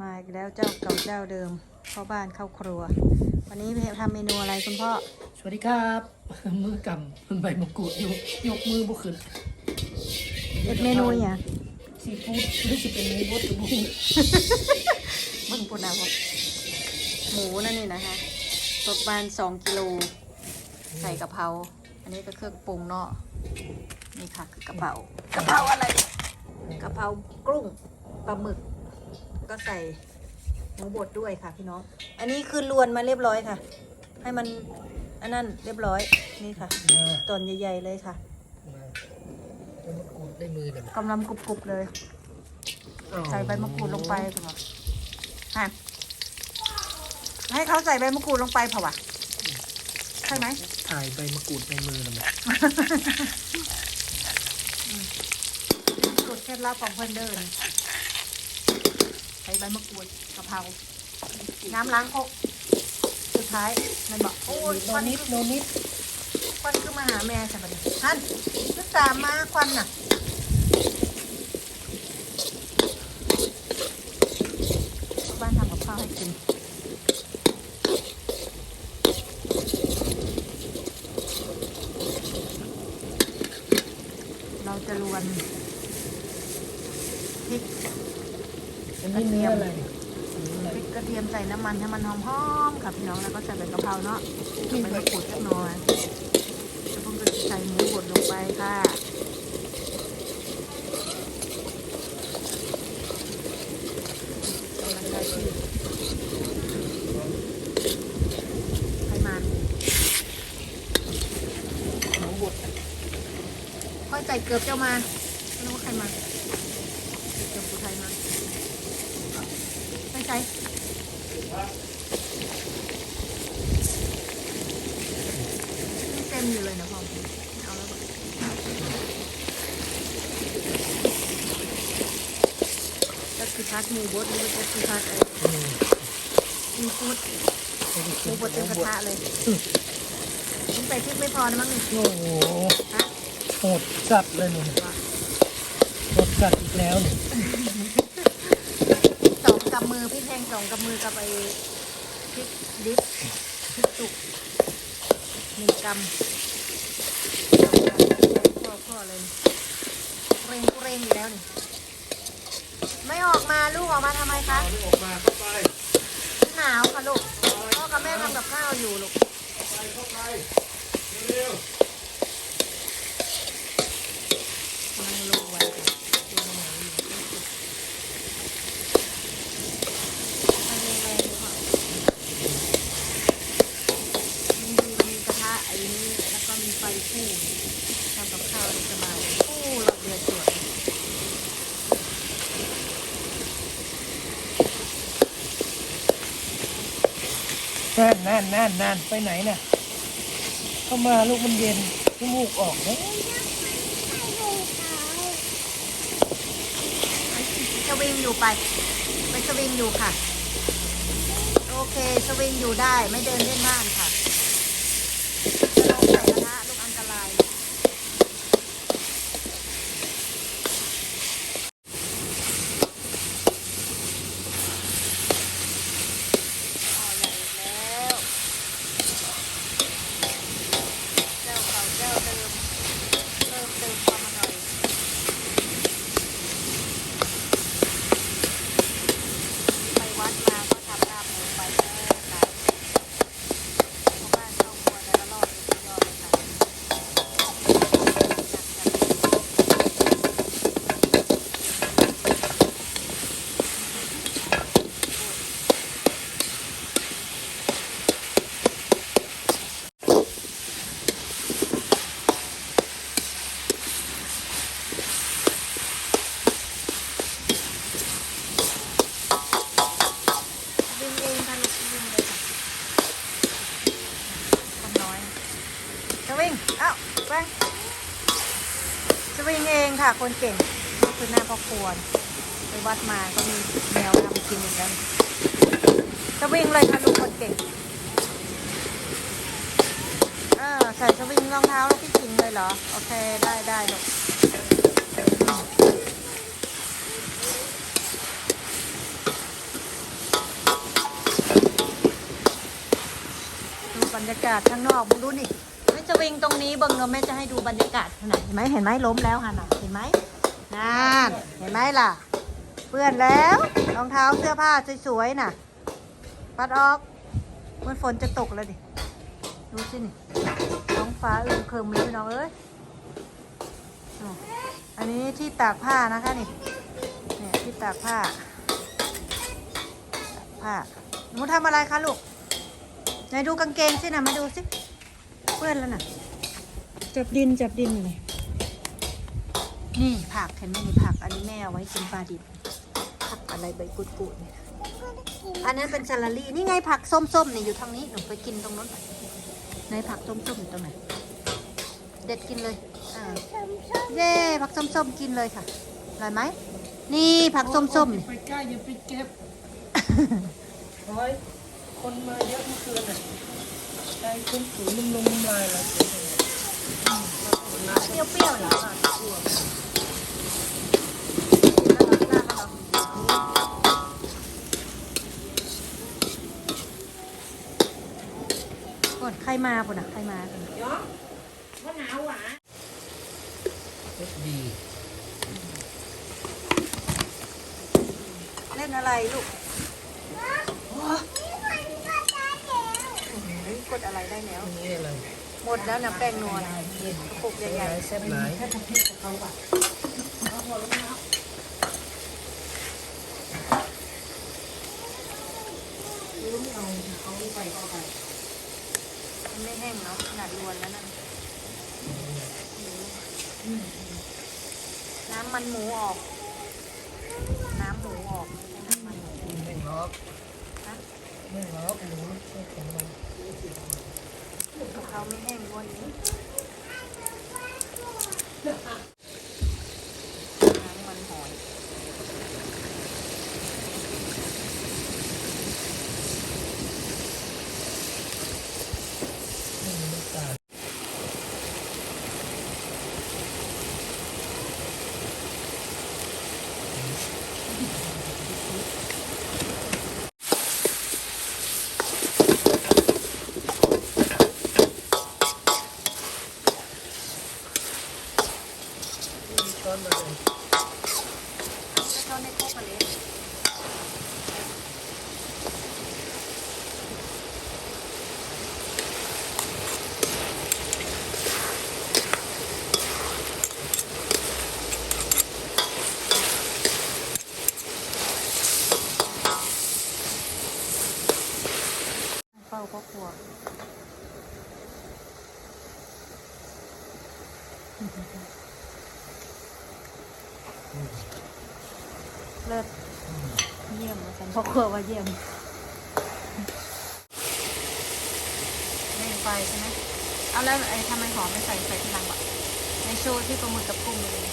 มาอีกแล้วเจ้าเก่าเจ้าเดิมเข้าบ้านเข้าครัว วันนี้ทำเมนูอะไรคุณพ่อ สวัสดีครับ มือกำใบมะกรูดอยู่ยกมือบุขึ้นเอ็ดเมนูเนี่ยซีฟู้ดหรือจะเป็นหมูบดหรือบุ้งมึงปุ่นเอาบ่หมูนั่นนี่นะคะประมาณสองกิโลใส่กะเพราอันนี้ก็เครื่องปรุงเนาะนี่ค่ะคือกะเพรากะเพราอะไรกะเพรากรุ้งปลาหมึก ก็ใส่หมูบดด้วยค่ะพี่น้อง อันนี้คือลวนมาเรียบร้อยค่ะ ให้มันอันนั้นเรียบร้อยนี่ค่ะมาตอนใหญ่ๆเลยค่ะมาใบมะกรูดได้มือกันกำลังกรุบๆเลย ใส่ใบมะกรูดลงไปคุณหมอฮะให้เขาใส่ใบมะกรูดลงไปเปล่าวะใช่ไหมถ่ายใบมะกรูดในมือนะแม่สูตรเคล็ดลับของเพื่อนเดิน ใส่ใบมะกรูดกะเพราน้ำล้างครกสุดท้ายมันบอกโอ้ยโนควันนิดโนนิดควันขึ้นมาหาแม่ใช่ปะเนี่ยท่านนึกตามมาควันน่ะ บ้านทำกับข้าวให้กิน เราจะรวนพริก อันนี้เนื้ออะไรเนื้ออะไร พริกกระเทียมใส่น้ำมันให้มันหอมๆค่ะพี่น้องแล้วก็ใส่ใบกะเพราเนาะใส่ใบมะกรูดสักหน่อยแล้วผมก็ใส่หมูบดลงไปค่ะใครมาหมูบดค่อยใส่เกือบเจ้ามาไม่รู้ว่าใครมาเกือบผู้ไทยมาไม่ใช่ยังเต็มอยู่เลยนะพ่อไม่เอาแล้วบอกจะคือ พัดหมูบดหรือจะคือพัดไอ้อืมซีฟู้ดหมูบดเต็มกระทะเลยผมใส่พริกไม่พอนะมั้งนี่โอ้โหฮะโหดจัดเลยเนี่ยโหดจัดอีกแล้วเนี่ยสองกำมือพริกแห้งสองกำมือกับไอ้พริกดิบพริกสุกหนึ่งกำสองกำพ่อพ่อเลยเร่งกูเร่งอยู่แล้วนี่ ไม่ออกมาลูกออกมาทำไมคะออกมาเข้าไปหนาวค่ะลูก พ่อกับแม่ทำกับข้าวอยู่ลูกไปเข้าไปเร็วมันลูกไว้ค่ะดูมันหนาวอยู่มันแรงๆเลยค่ะมันมีมีกระทะไอ้นี้แล้วก็มีไฟคู่ทำกับข้าวได้สบายเลยคู่หลอดเดือดสวย นั่นนั่นนั่นนั่นไปไหนน่ะ เข้ามาลูกมันเย็นจมูกออกเนะสวิงอยู่ไป ไปสวิงอยู่ค่ะ โอเค สวิงอยู่ได้ไม่เดินเล่นบ้านค่ะ คนเก่งนี่คือหน้าพ่อควร ไปวัดมาก็มีแมวทำกินเหมือนกันสวิ่งเลยค่ะลูกคนเก่งเออใส่สวิงรองเท้าแล้วพี่กินเลยเหรอ โอเคได้ได้ลูกบรรยากาศข้างนอกมึงดูนี่ แม่จะวิ่งตรงนี้เบิ่งเนาะแม่จะให้ดูบรรยากาศขนาดเห็นไหมเห็นไหมล้มแล้วฮะน่ะเห็นไหมนั่นเห็นไหมล่ะ เปื้อนแล้วรองเท้าเสื้อผ้าสวยๆน่ะ ปัดออกเหมื่อนฝนจะตกแล้วดิดูสินี่ท้องฟ้าอึมครึมเลยพี่น้องเอ้ยอ้าวอันนี้ที่ตากผ้านะคะนี่เนี่ยที่ตากผ้าตากผ้าหนูทำอะไรคะลูกไหนดูกางเกงสินะมาดูสิ เปื้อนแล้วน่ะ จับดินจับดินอยู่นี่นี่ผักเห็นไหมนี่ผักอันนี้แม่เอาไว้กินปลาดิบผักอะไรใบกุดกุดเนี่ยอันนั้นเป็นซาลารี่นี่ไงผักส้มๆนี่อยู่ทางนี้หนูไปกินตรงนั้นในผักส้มๆอยู่ตรงไหนเด็ดกินเลยอ่าเย้ผักส้มๆกินเลยค่ะอร่อยไหมนี่ผักส้มๆอย่านี่ไปใกล้อย่าไปเก็บโอ้ยคนมาเยอะเมื่อคืนอะ ใจคุ้มฝืนนุ่มๆนุ่มลายอะไรเกิดอะไรเปรี้ยวเหรอก่อนใครมาปุ่นอะใครมาปุ่นเอ็ดดี เล่นอะไรลูกโอ้ยก ดอะไรได้แล้ว นี่อะไรหมดแล้วนะแป้งนวลปุกใหญ่เส้นไหนๆมันไม่แห้งเนาะขนาดรวนแล้วนั่นน้ำมันหมูออก น้ำหมูออกไม่ใช่น้ำมันหมูไม่ล็อกนะไม่ล็อกหนูไม่แข็งแรงกะ เขาไม่แห้งวันนี้ำมันหอย ไม่มีน้ำตาล มีช้อนมาเลย จะเข้าในโคกกันเลย เฝ้าครอบครัว เลิศ เยี่ยมมาสันพ่อครัวว่าเยี่ยมเร่งไฟใช่ไหมเอาแล้วไอ้ทำไมหอมไม่ใส่ใส่ทีหลังวะในโชว์ที่ปลาหมึกกับกุ้งเลย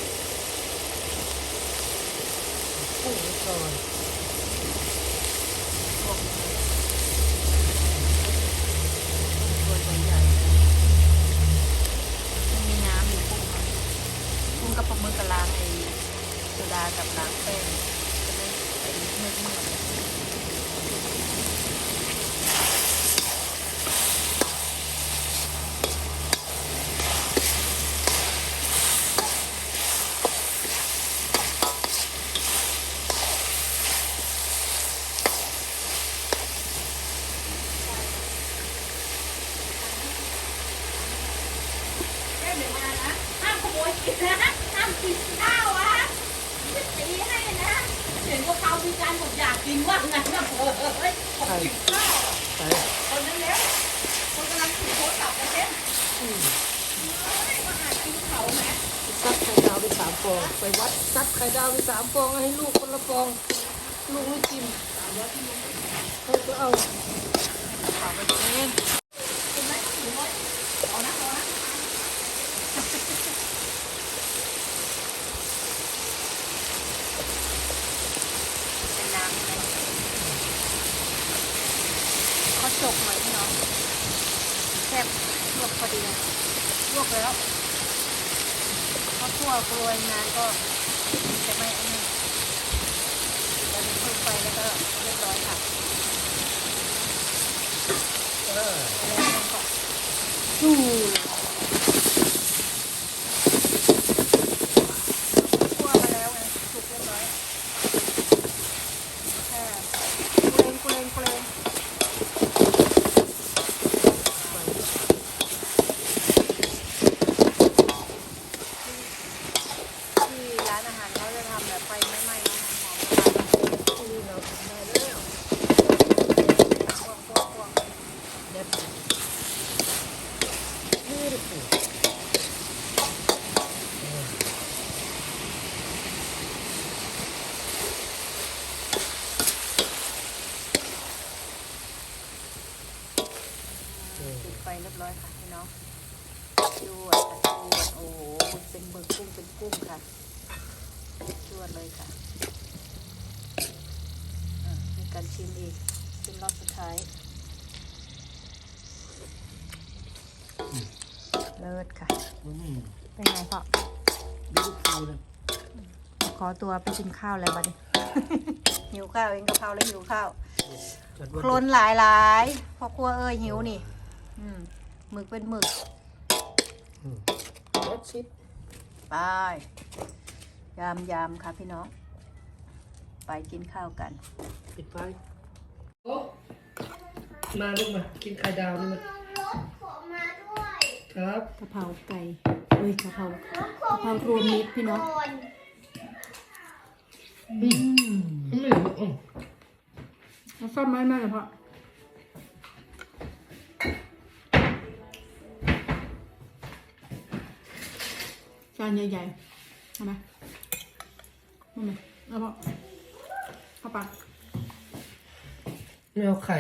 กุ้งไว้ก่อนลวกเลยตัวใหญ่มันมีน้ำอยู่กุ้งกุ้งกับปลาหมึกกับล้างไอ้โซดากับล้างแป้ง ห้ามขโมยกินนะห้ามกินข้าวอะจะตีให้นะ ห็นว่าเขามีการบอกอยากกินว่าไงนะเฮ้ยผมกินข้าวคนนั้นแล้วคนกำลังถือโทรศัพท์กันเล่นเฮ้ยมาหากินเขาแหมซัดไข่ดาวไปสามฟองไปวัดซัดไข่ดาวไปสามฟองให้ลูกคนละฟองลูกไม่กินเขาก็เอาเอาไปเอง เป็นไหมถือไว้เอานะเอานะ เป็นน้ำใช่ไหมเขา จกหน่อยพี่น้องแซ่บลวกพอดีลวกแล้วพอคั่วกรวยนานก็จะไม่อันนี้จะมีเพิ่มไฟแล้วก็เรียบร้อยค่ะเออ แล้วมันก็ สู้คั่วมาแล้วไงสุกเรียบร้อยแค่กุเลงกุเลงกุเลงที่ร้านอาหารเขาจะทำแบบไฟไม่ไหม้เนอะหอมๆ ที่นี่เราทำได้แล้ว คั่วคั่วคั่ว เด็ดนี่ดิ ปิดไฟเรียบร้อยค่ะพี่น้องจวดค่ะจวดโอ้โหหมึกเป็นหมึกกุ้งเป็นกุ้งค่ะจวดเลยค่ะอะมีการ ชิมอีก ชิมรอบสุดท้าย เลิศค่ะอืมเป็นไงพ่อดูคิวเลยขอตัวไปกินข้าวแล้วบัดนี้ หิวข้าวเองกะเพราแล้วหิวข้าวจัดว่าโคลนหลายหลายๆพ่อครัวเอ้ยหิวนี่ อืมหมึกเป็นหมึกอืมรสชิดไปยามยามค่ะพี่น้องไป กินข้าวกัน ปิดไฟโอ้มาลูกมา กินไข่ดาวนี่มาครับ กะเพราไก่เอ้ยกะเพรากะเพรารวมมิตรพี่น้องอืมไม่รู้อืมเอาซ่อมไม้มาเลยพ่อจานใหญ่ๆเอาไหมเอาไหมเอาพ่อ เข้าปากไม่เอาไข่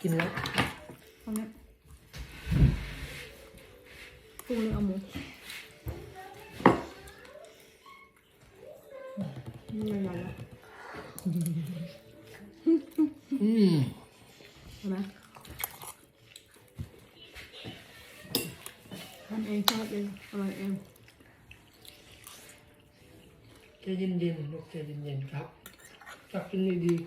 กินแล้วเอาเนี้ยกุ้งเลยเอาหมูนี่ใหญ่ๆแล้วอืมเห็นไหมทำเองชอบเองอร่อยเองใจเย็นๆลูกใจเย็นๆครับ книги